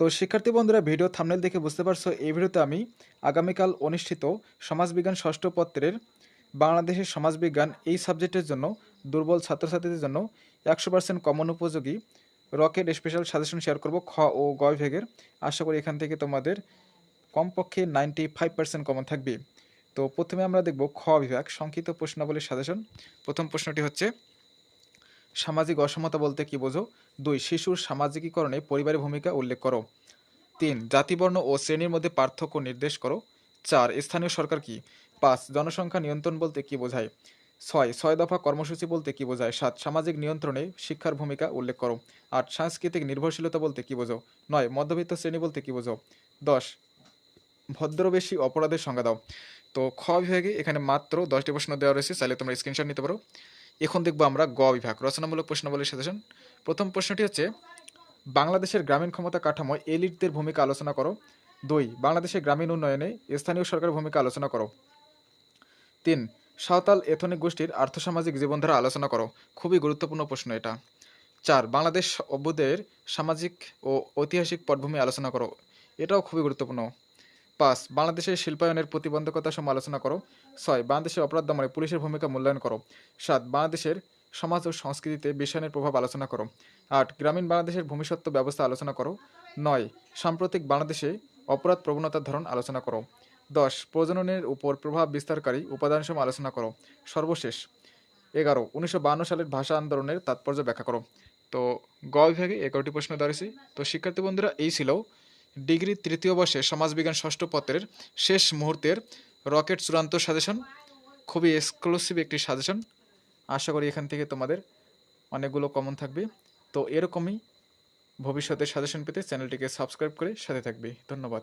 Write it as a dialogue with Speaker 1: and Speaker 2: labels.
Speaker 1: তো শিক্ষার্থী বন্ধুরা, ভিডিও থামনেল দেখে বুঝতে পারছ, এই ভিডিওতে আমি আগামীকাল অনুষ্ঠিত সমাজবিজ্ঞান ষষ্ঠ পত্রের বাংলাদেশের সমাজবিজ্ঞান এই সাবজেক্টের জন্য, দুর্বল ছাত্রছাত্রীদের জন্য একশো পার্সেন্ট কমন উপযোগী রকেট স্পেশাল সাজেশন শেয়ার করব খ ও গ বিভাগের। আশা করি এখান থেকে তোমাদের কমপক্ষে নাইনটি ফাইভ পার্সেন্ট কমন থাকবে। তো প্রথমে আমরা দেখব খ বিভাগ, সংক্ষিপ্ত প্রশ্নাবলীর সাজেশন প্রথম প্রশ্নটি হচ্ছে সামাজিক অসমতা বলতে কি বোঝো? দুই, শিশুর সামাজিকীকরণে পরিবারের ভূমিকা উল্লেখ করো। তিন, জাতিবর্ণ ও শ্রেণির মধ্যে পার্থক্য নির্দেশ করো। চার, স্থানীয় সরকার কি? পাঁচ, জনসংখ্যা নিয়ন্ত্রণ বলতে কি বোঝায়? ছয় ছয় দফা কর্মসূচি বলতে কি বোঝায়? সাত, সামাজিক নিয়ন্ত্রণে শিক্ষার ভূমিকা উল্লেখ করো। আট, সাংস্কৃতিক নির্ভরশীলতা বলতে কি বোঝো? নয়, মধ্যবিত্ত শ্রেণি বলতে কি বোঝো? দশ, ভদ্রবেশী অপরাধের সংজ্ঞা দাও। তো খ বিভাগে এখানে মাত্র দশটি প্রশ্ন দেওয়া রয়েছে, চাইলে তোমরা স্ক্রিনশট নিতে পারো। এখন দেখব আমরা গ বিভাগ। রচনামূলক প্রশ্নাবলীর সাজেশন প্রথম প্রশ্নটি হচ্ছে, বাংলাদেশের গ্রামীণ ক্ষমতা কাঠামোয় এলিটদের ভূমিকা আলোচনা করো। দুই, বাংলাদেশের গ্রামীণ উন্নয়নে স্থানীয় সরকারের ভূমিকা আলোচনা করো। তিন, সাঁওতাল এথনিক গোষ্ঠীর আর্থসামাজিক জীবনধারা আলোচনা করো। খুবই গুরুত্বপূর্ণ প্রশ্ন এটা। চার, বাংলাদেশ অভ্যুদয়ের সামাজিক ও ঐতিহাসিক পটভূমি আলোচনা করো। এটাও খুবই গুরুত্বপূর্ণ। পাঁচ, বাংলাদেশের শিল্পায়নের প্রতিবন্ধকতা সম আলোচনা করো। ছয়, বাংলাদেশের অপরাধ দমনে পুলিশের ভূমিকা মূল্যায়ন করো। সাত, বাংলাদেশের সমাজ ও সংস্কৃতিতে বিশ্বায়নের প্রভাব আলোচনা করো। আট, গ্রামীণ বাংলাদেশের ভূমিসত্ত্ব ব্যবস্থা আলোচনা করো। নয়, সাম্প্রতিক বাংলাদেশে অপরাধ প্রবণতার ধরন আলোচনা করো। দশ, প্রজননের উপর প্রভাব বিস্তারকারী উপাদানসম আলোচনা করো। সর্বশেষ, এগারো, উনিশশো সালের ভাষা আন্দোলনের তাৎপর্য ব্যাখ্যা করো। তো গ বিভাগে এগারোটি প্রশ্ন দাঁড়িয়েছি তো শিক্ষার্থী বন্ধুরা, এই ছিল ডিগ্রি তৃতীয় বর্ষে সমাজবিজ্ঞান ষষ্ঠ পত্রের শেষ মুহূর্তের রকেট চূড়ান্ত সাজেশন, খুবই এক্সক্লুসিভ একটি সাজেশন। আশা করি এখান থেকে তোমাদের অনেকগুলো কমন থাকবে। তো এরকমই ভবিষ্যতে সাজেশন পেতে চ্যানেলটিকে সাবস্ক্রাইব করে সাথে থাকবে। ধন্যবাদ।